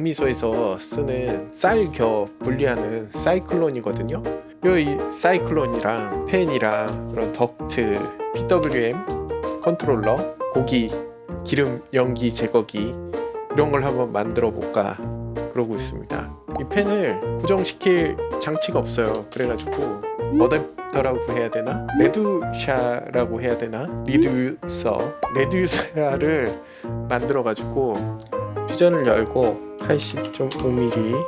정미소에서 쓰는 쌀겨 분리하는 사이클론이거든요. 요이 사이클론이랑 팬이랑 그런 덕트, PWM 컨트롤러, 고기, 기름 연기 제거기 이런 걸 한번 만들어 볼까 그러고 있습니다. 이 팬을 고정시킬 장치가 없어요. 그래가지고 어댑터라고 해야 되나? 레두샤라고 해야 되나? 리듀서 레듀서를 만들어 가지고 퓨전을 열고 80.5mm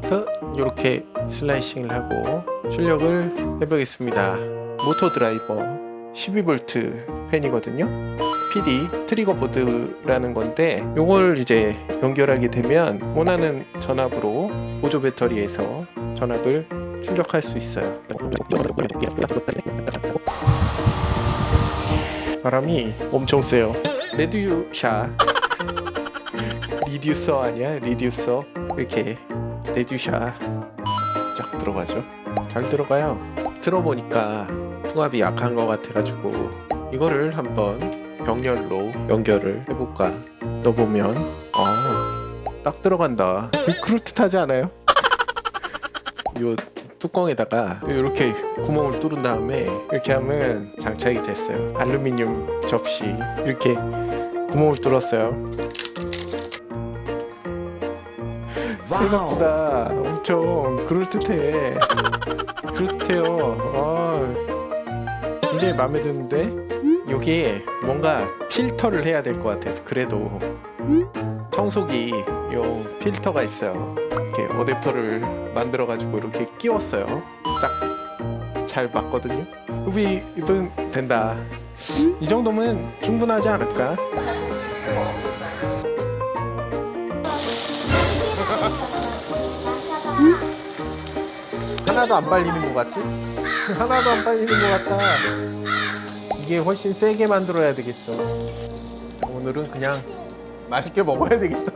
그래서 이렇게 슬라이싱을 하고 출력을 해보겠습니다. 모터 드라이버 12V 팬이거든요. PD 트리거 보드라는 건데 요걸 이제 연결하게 되면 원하는 전압으로 보조 배터리에서 전압을 출력할 수 있어요. 바람이 엄청 세요. 레듀샤 리듀서 아니야? 리듀서 이렇게 레듀샤 쫙 들어가죠. 잘 들어가요. 들어보니까 풍압이 약한 것 같아가지고 이거를 한번 병렬로 연결을 해볼까. 넣어보면 어, 딱 들어간다. 그럴듯하지 않아요? 요 뚜껑에다가 이렇게 구멍을 뚫은 다음에 이렇게 하면 장착이 됐어요. 알루미늄 접시 이렇게 구멍을 뚫었어요. 생각보다 엄청 그럴듯해. 그렇대요. 아, 굉장히 마음에 드는데 여기에 뭔가 필터를 해야 될 것 같아요. 그래도 청소기 요 필터가 있어요. 이렇게 어댑터를 만들어 가지고 이렇게 끼웠어요. 딱 잘 맞거든요. 흡입은 된다. 이 정도면 충분하지 않을까? 하나도 안 빨리는 것 같지? 하나도 안 빨리는 것 같다. 이게 훨씬 세게 만들어야 되겠어. 오늘은 그냥 맛있게 먹어야 되겠다.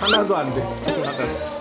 하나도 안 돼. 하나도 안 돼.